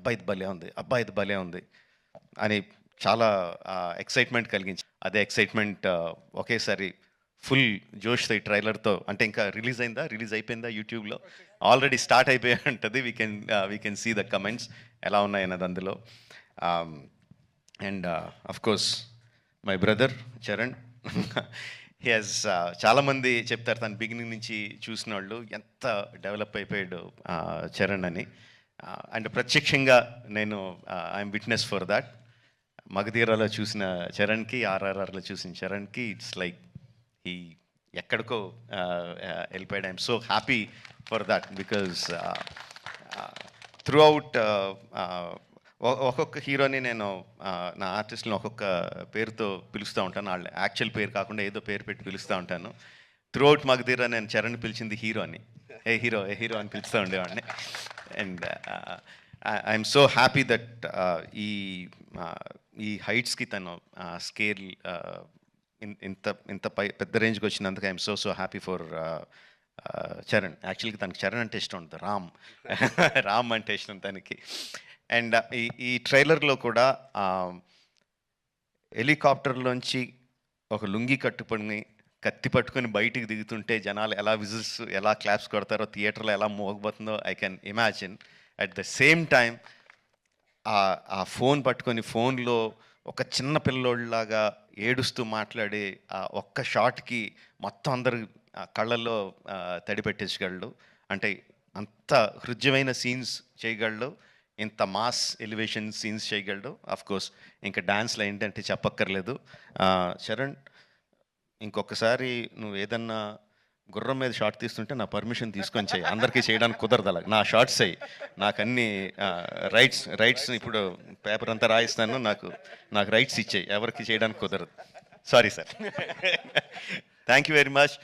అబ్బాయి ఇది భలే ఉంది అబ్బాయిది భలే ఉంది అని చాలా ఎక్సైట్మెంట్ కలిగించి అదే ఎక్సైట్మెంట్ ఒకేసారి ఫుల్ జోష్తో ఈ ట్రైలర్తో అంటే ఇంకా రిలీజ్ అయిందా? రిలీజ్ అయిపోయిందా యూట్యూబ్లో ఆల్రెడీ స్టార్ట్ అయిపోయి ఉంటుంది. We can we can see the comments ఎలా ఉన్నాయన్నది అందులో. And course my brother Charan he చాలామంది చెప్తారు తన బిగినింగ్ నుంచి చూసిన వాళ్ళు ఎంత డెవలప్ అయిపోయాడు చరణ్ అని. అండ్ ప్రత్యక్షంగా నేను ఐఎమ్ విట్నెస్ ఫర్ దాట్ మగధీరాలో చూసిన చరణ్కి ఆర్ఆర్ఆర్లో చూసిన చరణ్కి ఇట్స్ లైక్ ఈ ఎక్కడికో వెళ్ళిపోయాడు. I'm so happy for that because throughout ఒక్కొక్క హీరోని నేను నా ఆర్టిస్ట్ని ఒక్కొక్క పేరుతో పిలుస్తూ ఉంటాను. వాళ్ళ యాక్చువల్ పేరు కాకుండా ఏదో పేరు పెట్టి పిలుస్తూ ఉంటాను. త్రూ అవుట్ మగధీరా నేను చరణ్ పిలిచింది హీరో అని ఏ హీరో ఏ హీరో అని పిలుస్తూ ఉండేవాడిని. And I'm so happy that ఈ uh, ఈ హైట్స్కి తను uh, స్కేల్ uh, ఇంత ఇంత పై పెద్ద రేంజ్కి వచ్చినందుకు I'm so so happy for Charan యాక్చువల్గా తనకి చరణ్ అంటే ఇష్టం ఉంటుంది రామ్. రామ్ అంటే ఇష్టం తనకి. అండ్ ఈ ఈ ట్రైలర్లో కూడా um, హెలికాప్టర్లోంచి ఒక లుంగి కట్టుకొని కత్తి పట్టుకొని బయటికి దిగుతుంటే జనాలు ఎలా విజిల్స్ ఎలా క్లాప్స్ కొడతారో థియేటర్లో ఎలా మోగబోతుందో I can imagine at the same time ఆ- ఫోన్ పట్టుకొని ఫోన్లో ఒక చిన్న పిల్లోళ్ళలాగా ఏడుస్తూ మాట్లాడే ఆ ఒక్క షాట్కి మొత్తం అందరు ఆ కళ్ళల్లో తడి పెట్టించగలడు అంటే అంత హృద్యమైన సీన్స్ చేయగలడు ఇంత మాస్ ఎలివేషన్ సీన్స్ చేయగలడు కోర్స్ ఇంకా డ్యాన్స్లో ఏంటంటే చెప్పక్కర్లేదు. చరణ్ ఇంకొకసారి నువ్వు ఏదన్నా గుర్రం మీద షార్ట్ తీస్తుంటే నా పర్మిషన్ తీసుకొని చేయి. అందరికీ చేయడానికి కుదరదు అలా. నా షార్ట్స్ అయ్యి నాకు అన్ని రైట్స్ రైట్స్ ఇప్పుడు పేపర్ అంతా రాయిస్తాను. నాకు నాకు రైట్స్ ఇచ్చాయి. ఎవరికి చేయడానికి కుదరదు. Sorry sir thank you very much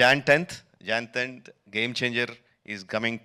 Jan tenth Jan tenth game changer is coming